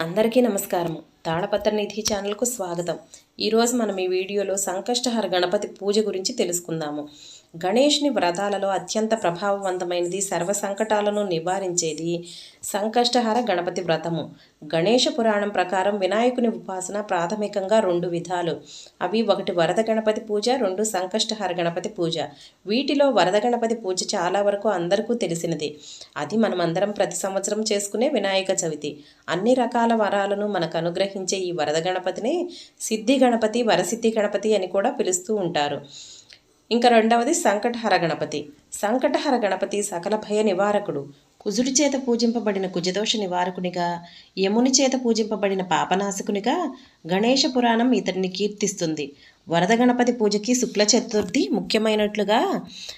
అందరికీ నమస్కారము. తాళపత్ర నిధి ఛానల్కు స్వాగతం. ఈరోజు మనం ఈ వీడియోలో సంకష్టహర గణపతి పూజ గురించి తెలుసుకుందాము. గణేష్ని వ్రతాలలో అత్యంత ప్రభావవంతమైనది సర్వ సంకటాలను నివారించేది సంకష్టహర గణపతి వ్రతము. గణేష పురాణం ప్రకారం వినాయకుని ఉపాసన ప్రాథమికంగా రెండు విధాలు. అవి ఒకటి వరద గణపతి పూజ రెండు సంకష్టహర గణపతి పూజ. వీటిలో వరద గణపతి పూజ చాలా వరకు అందరికీ తెలిసినది. అది మనమందరం ప్రతి సంవత్సరం చేసుకునే వినాయక చవితి. అన్ని రకాల వరాలను మనకు అనుగ్రహించే ఈ వరద గణపతిని సిద్ధి గణపతి వరసిద్ధి గణపతి అని కూడా పిలుస్తూ ఉంటారు. ఇంకా రెండవది సంకటహర గణపతి. సంకటహర గణపతి సకల భయ నివారకుడు. కుజుడి చేత పూజింపబడిన కుజదోష నివారకునిగా యముని చేత పూజింపబడిన పాపనాశకునిగా గణేష పురాణం ఇతడిని కీర్తిస్తుంది. వరద గణపతి పూజకి శుక్ల చతుర్థి ముఖ్యమైనట్లుగా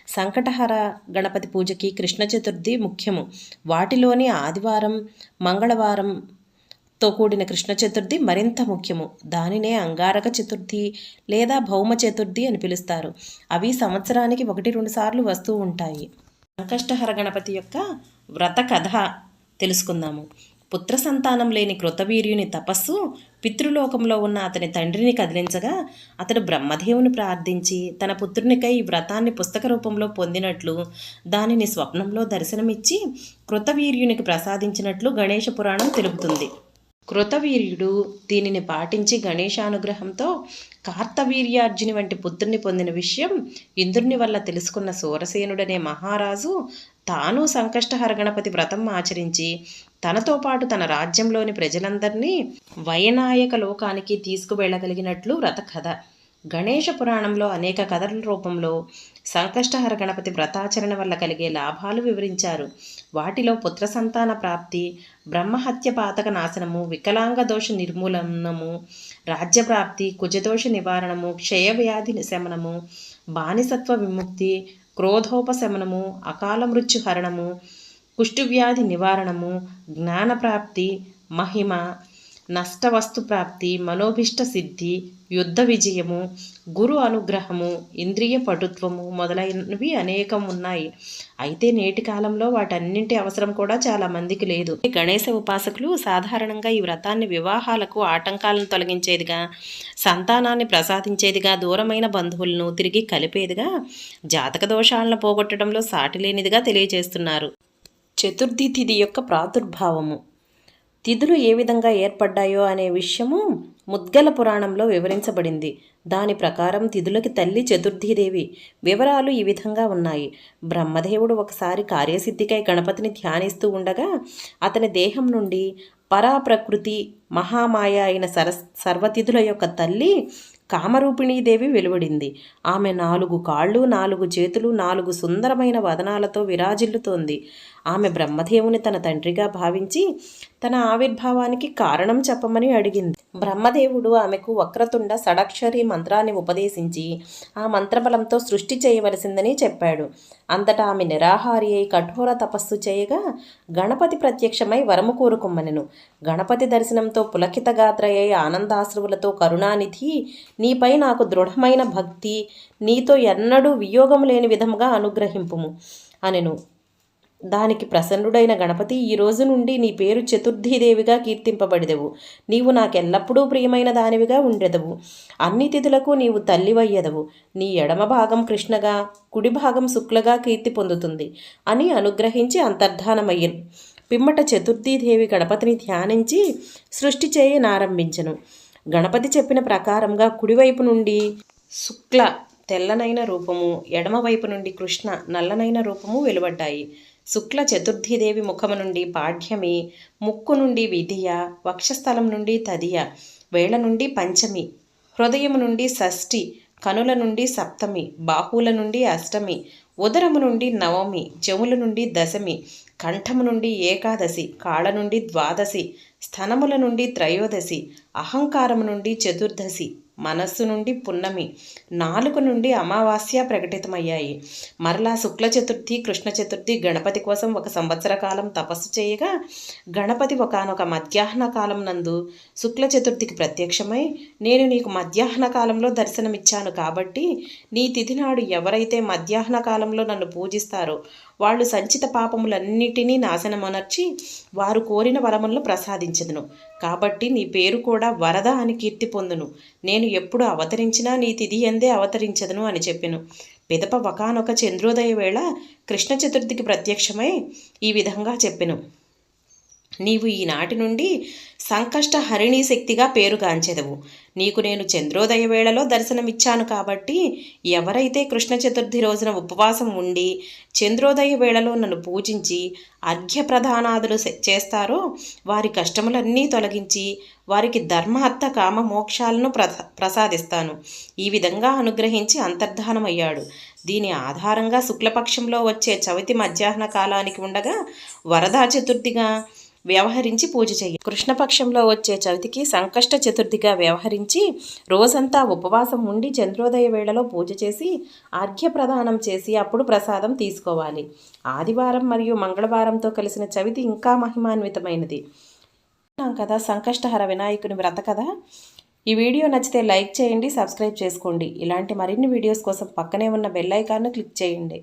సంకటహర గణపతి పూజకి కృష్ణ చతుర్థి ముఖ్యము. వాటిలోని ఆదివారం మంగళవారం తో కూడిన కృష్ణ చతుర్థి మరింత ముఖ్యము. దానినే అంగారక చతుర్థి లేదా భౌమ చతుర్థి అని పిలుస్తారు. అవి సంవత్సరానికి ఒకటి రెండు సార్లు వస్తూ ఉంటాయి. సంకష్టహర గణపతి యొక్క వ్రత కథ తెలుసుకుందాము. పుత్ర సంతానం లేని కృతవీర్యుని తపస్సు పితృలోకంలో ఉన్న అతని తండ్రిని కదిలించగా అతడు బ్రహ్మదేవుని ప్రార్థించి తన పుత్రునికై ఈ వ్రతాన్ని పుస్తక రూపంలో పొందినట్లు దానిని స్వప్నంలో దర్శనమిచ్చి కృతవీర్యునికి ప్రసాదించినట్లు గణేష పురాణం తెలుపుతుంది. కృతవీర్యుడు దీనిని పాటించి గణేశానుగ్రహంతో కార్తవీర్యార్జుని వంటి పుత్రుని పొందిన విషయం ఇంద్రుని వల్ల తెలుసుకున్న సూరసేనుడనే మహారాజు తాను సంకష్టహర గణపతి వ్రతం ఆచరించి తనతో పాటు తన రాజ్యంలోని ప్రజలందరినీ వయనాయక లోకానికి తీసుకువెళ్ళగలిగినట్లు వ్రత కథ గణేష పురాణంలో అనేక కథల రూపంలో సంకష్టహర గణపతి వ్రతాచరణ వల్ల కలిగే లాభాలు వివరించారు. వాటిలో పుత్ర సంతాన ప్రాప్తి బ్రహ్మహత్య పాతక నాశనము వికలాంగ దోష నిర్మూలనము రాజ్యప్రాప్తి కుజదోష నివారణము క్షయవ్యాధి శమనము బానిసత్వ విముక్తి క్రోధోపశమనము అకాల మృత్యుహరణము హరణము నివారణము జ్ఞానప్రాప్తి మహిమ నష్టవస్తు ప్రాప్తి మనోభిష్ట సిద్ధి యుద్ధ విజయము గురు అనుగ్రహము ఇంద్రియ పటుత్వము మొదలైనవి అనేకం ఉన్నాయి. అయితే నేటి కాలంలో వాటన్నింటి అవసరం కూడా చాలా మందికి లేదు. గణేశ ఉపాసకులు సాధారణంగా ఈ వ్రతాన్ని వివాహాలకు ఆటంకాలను తొలగించేదిగా సంతానాన్ని ప్రసాదించేదిగా దూరమైన బంధువులను తిరిగి కలిపేదిగా జాతక దోషాలను పోగొట్టడంలో సాటిలేనిదిగా తెలియజేస్తున్నారు. చతుర్థి తిథి యొక్క ప్రాదుర్భావము. తిథులు ఏ విధంగా ఏర్పడ్డాయో అనే విషయము ముద్గల పురాణంలో వివరించబడింది. దాని ప్రకారం తిథులకి తల్లి చతుర్థీదేవి. వివరాలు ఈ విధంగా ఉన్నాయి. బ్రహ్మదేవుడు ఒకసారి కార్యసిద్ధికై గణపతిని ధ్యానిస్తూ ఉండగా అతని దేహం నుండి పరాప్రకృతి మహామాయ అయిన సర సర్వతిథుల యొక్క తల్లి కామరూపిణీదేవి వెలువడింది. ఆమె నాలుగు కాళ్ళు నాలుగు చేతులు నాలుగు సుందరమైన వదనాలతో విరాజిల్లుతోంది. ఆమె బ్రహ్మదేవుని తన తండ్రిగా భావించి తన ఆవిర్భావానికి కారణం చెప్పమని అడిగింది. బ్రహ్మదేవుడు ఆమెకు వక్రతుండ షడక్షరి మంత్రాన్ని ఉపదేశించి ఆ మంత్రబలంతో సృష్టి చేయవలసిందని చెప్పాడు. అంతటా ఆమె నిరాహారి అయి కఠోర తపస్సు చేయగా గణపతి ప్రత్యక్షమై వరము కోరుకుమ్మనెను. గణపతి దర్శనంతో పులకిత గాత్రయ్యై ఆనందాశ్రువులతో కరుణానిధి నీపై నాకు దృఢమైన భక్తి నీతో ఎన్నడూ వియోగం లేని విధంగా అనుగ్రహింపుము అనెను. దానికి ప్రసన్నుడైన గణపతి ఈ రోజు నుండి నీ పేరు చతుర్థీదేవిగా కీర్తింపబడిదవు. నీవు నాకెల్లప్పుడూ ప్రియమైన దానివిగా ఉండెదవు. అన్ని తిథులకు నీవు తల్లివయ్యదవు. నీ ఎడమ భాగం కృష్ణగా కుడి భాగం శుక్లగా కీర్తి పొందుతుంది అని అనుగ్రహించి అంతర్ధానమయ్యను. పిమ్మట చతుర్థీదేవి గణపతిని ధ్యానించి సృష్టి చేయనారంభించను. గణపతి చెప్పిన ప్రకారంగా కుడివైపు నుండి శుక్ల తెల్లనైన రూపము ఎడమవైపు నుండి కృష్ణ నల్లనైన రూపము వెలువడ్డాయి. శుక్ల చతుర్థిదేవి ముఖము నుండి పాఠ్యమి ముక్కు నుండి విధియ వక్షస్థలం నుండి తదియ వేళ నుండి పంచమి హృదయము నుండి షష్ఠి కనుల నుండి సప్తమి బాహువుల నుండి అష్టమి ఉదరము నుండి నవమి చెవుల నుండి దశమి కంఠము నుండి ఏకాదశి కాళ్ళ నుండి ద్వాదశి స్థనముల నుండి త్రయోదశి అహంకారము నుండి చతుర్దశి మనస్సు నుండి పున్నమి నాలుగు నుండి అమావాస్య ప్రకటితమయ్యాయి. మరలా శుక్ల చతుర్థి కృష్ణ చతుర్థి గణపతి కోసం ఒక సంవత్సర కాలం తపస్సు చేయగా గణపతి ఒకనొక మధ్యాహ్న కాలం నందు శుక్ల చతుర్థికి ప్రత్యక్షమై నేను నీకు మధ్యాహ్న కాలంలో దర్శనమిచ్చాను కాబట్టి నీ తిథి నాడు ఎవరైతే మధ్యాహ్న కాలంలో నన్ను పూజిస్తారో వాళ్ళు సంచిత పాపములన్నిటినీ నాశనమనర్చి వారు కోరిన వరములను ప్రసాదించదును. కాబట్టి నీ పేరు కూడా వరద అని కీర్తి పొందును. నేను ఎప్పుడు అవతరించినా నీ తిది ఎందే అవతరించదును అని చెప్పెను. పిదప ఒకనొక చంద్రోదయ వేళ కృష్ణ చతుర్థికి ప్రత్యక్షమై ఈ విధంగా చెప్పెను. నీవు ఈనాటి నుండి సంకష్ట హరిణీ శక్తిగా పేరుగాంచెదవు. నీకు నేను చంద్రోదయ వేళలో దర్శనమిచ్చాను కాబట్టి ఎవరైతే కృష్ణ చతుర్థి రోజున ఉపవాసం ఉండి చంద్రోదయ వేళలో నన్ను పూజించి అర్ఘ్య ప్రధానాదులు చేస్తారో వారి కష్టములన్నీ తొలగించి వారికి ధర్మహత్త కామ మోక్షాలను ప్రస ప్రసాదిస్తాను. ఈ విధంగా అనుగ్రహించి అంతర్ధానమయ్యాడు. దీని ఆధారంగా శుక్లపక్షంలో వచ్చే చవితి మధ్యాహ్న కాలానికి ఉండగా వరదా చతుర్థిగా వ్యవహరించి పూజ చేయి. కృష్ణపక్షంలో వచ్చే చవితికి సంకష్ట చతుర్థిగా వ్యవహరించి రోజంతా ఉపవాసం ఉండి చంద్రోదయ వేళలో పూజ చేసి అర్ఘ్య ప్రదానం చేసి అప్పుడు ప్రసాదం తీసుకోవాలి. ఆదివారం మరియు మంగళవారంతో కలిసిన చవితి ఇంకా మహిమాన్వితమైనది. కదా సంకష్టహర వినాయకుని వ్రత కదా ఈ వీడియో నచ్చితే లైక్ చేయండి సబ్స్క్రైబ్ చేసుకోండి. ఇలాంటి మరిన్ని వీడియోస్ కోసం పక్కనే ఉన్న బెల్ ఐకాన్ను క్లిక్ చేయండి.